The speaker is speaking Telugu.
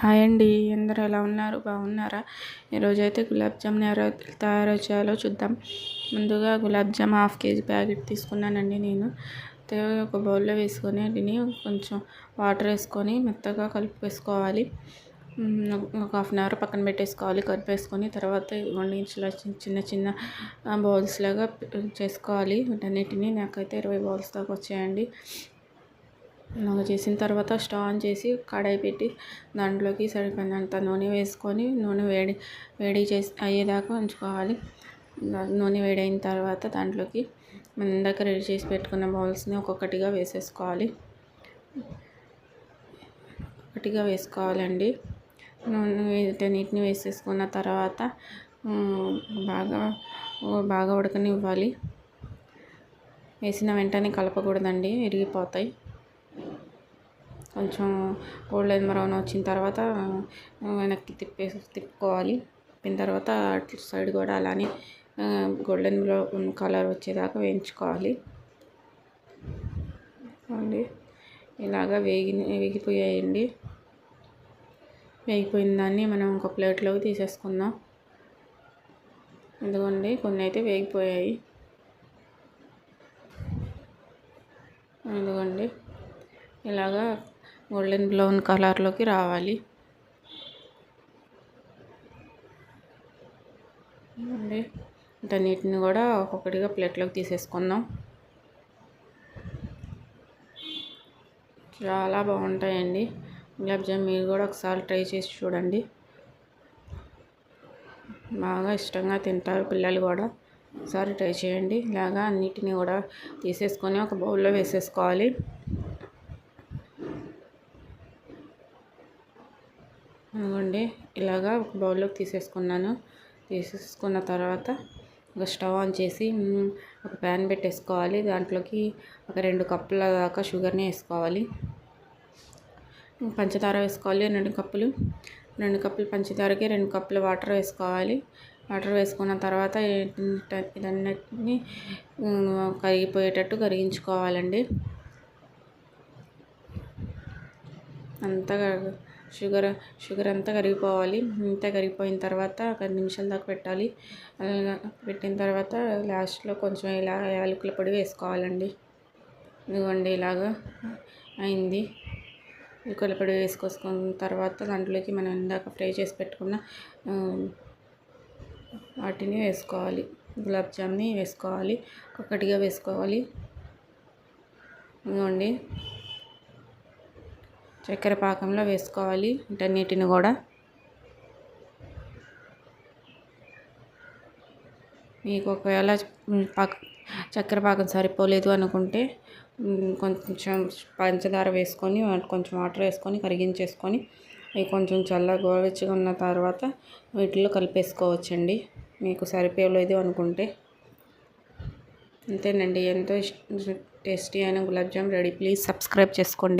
హాయ్ అండి అందరూ ఎలా ఉన్నారు? బాగున్నారా? ఈరోజు అయితే గులాబ్ జామ్ని ఎలా తయారు చేయాలో చూద్దాం. ముందుగా gulab jam half KG packet తీసుకున్నానండి నేను. ఒక బౌల్లో వేసుకొని వాటిని కొంచెం వాటర్ వేసుకొని మెత్తగా కలిపి వేసుకోవాలి ఒక హాఫ్ అన్ అవర్ పక్కన పెట్టేసుకోవాలి. కలిపేసుకొని తర్వాత ఇవ్వండి చిన్న చిన్న బౌల్స్ లాగా చేసుకోవాలి. వీటన్నిటిని నాకైతే ఇరవై బౌల్స్ దాకా వచ్చాయండి. అలాగ చేసిన తర్వాత స్టవ్ ఆన్ చేసి కడాయి పెట్టి దాంట్లోకి సరిపోయినంత నూనె వేసుకొని నూనె వేడి వేడి చేసి అయ్యేదాకా ఉంచుకోవాలి. నూనె వేడైన తర్వాత దాంట్లోకి మనం ఇందాక రెడీ చేసి పెట్టుకున్న బౌల్స్ని ఒక్కొక్కటిగా వేసేసుకోవాలి. ఒకటిగా వేసుకోవాలండి. నూనె వీటన్నిటిని వేసేసుకున్న తర్వాత బాగా బాగా ఉడకనివ్వాలి. వేసిన వెంటనే కలపకూడదండి విరిగిపోతాయి. కొంచెం గోల్డెన్ బ్రౌన్ వచ్చిన తర్వాత వెనక్కి తిప్పేసి తిప్పుకోవాలి. తిప్పిన తర్వాత అటు సైడ్ కూడా అలానే గోల్డెన్ బ్రౌన్ కలర్ వచ్చేదాకా వేయించుకోవాలి. అండి ఇలాగా వేగి వేగిపోయాయండి. వేగిపోయిన దాన్ని మనం ఒక ప్లేట్లోకి తీసేసుకుందాం. ఎందుకండి కొన్ని అయితే వేగిపోయాయి. ఎందుకండి ఇలాగా గోల్డెన్ బ్రౌన్ కలర్లోకి రావాలి. అండి వీటన్నిటిని కూడా ఒక్కొక్కటిగా ప్లేట్లోకి తీసేసుకుందాం. చాలా బాగుంటాయండి. గులాబ్ జామ్ మీరు కూడా ఒకసారి ట్రై చేసి చూడండి. బాగా ఇష్టంగా తింటారు పిల్లలు కూడా. ఒకసారి ట్రై చేయండి. ఇలాగా అన్నిటిని కూడా తీసేసుకొని ఒక బౌల్లో వేసేసుకోవాలి. అనుకోండి ఇలాగా ఒక బౌల్లోకి తీసేసుకున్నాను. తీసేసుకున్న తర్వాత ఒక స్టవ్ ఆన్ చేసి ఒక ప్యాన్ పెట్టేసుకోవాలి. దాంట్లోకి ఒక రెండు కప్పుల దాకా షుగర్ని వేసుకోవాలి. పంచదార వేసుకోవాలి రెండు కప్పులు. రెండు కప్పులు పంచదారకి రెండు కప్పులు వాటర్ వేసుకోవాలి. వాటర్ వేసుకున్న తర్వాత ఇదన్నిటిని కరిగిపోయేటట్టు కరిగించుకోవాలండి. అంతా షుగర్ షుగర్ అంతా కరిగిపోవాలి. అంతా కరిగిపోయిన తర్వాత ఒక నిమిషాల దాకా పెట్టాలి. అలా పెట్టిన తర్వాత లాస్ట్లో కొంచెం ఇలా యాలకుల పొడి వేసుకోవాలండి. ఇదిగోండి ఇలాగా అయింది. పొడి వేసుకొసుకున్న తర్వాత దాంట్లోకి మనం ఇందాక ఫ్రై చేసి పెట్టుకున్న వాటిని వేసుకోవాలి. గులాబ్ జామ్ని వేసుకోవాలి. ఒక్కొక్కటిగా వేసుకోవాలి. ఇదిగోండి. చక్కెర పాకంలో వేసుకోవాలి వీటన్నిటిని కూడా. మీకు ఒకవేళ పాక చక్కెర పాకం సరిపోలేదు అనుకుంటే కొంచెం పంచదార వేసుకొని కొంచెం వాటర్ వేసుకొని కరిగించేసుకొని అవి కొంచెం చల్ల గోరువెచ్చగా ఉన్న తర్వాత వీటిలో కలిపేసుకోవచ్చండి. మీకు సరిపోలేదు అనుకుంటే. అంతేనండి. ఎంతో టేస్టీ అయిన gulab jam ready. Please subscribe చేసుకోండి.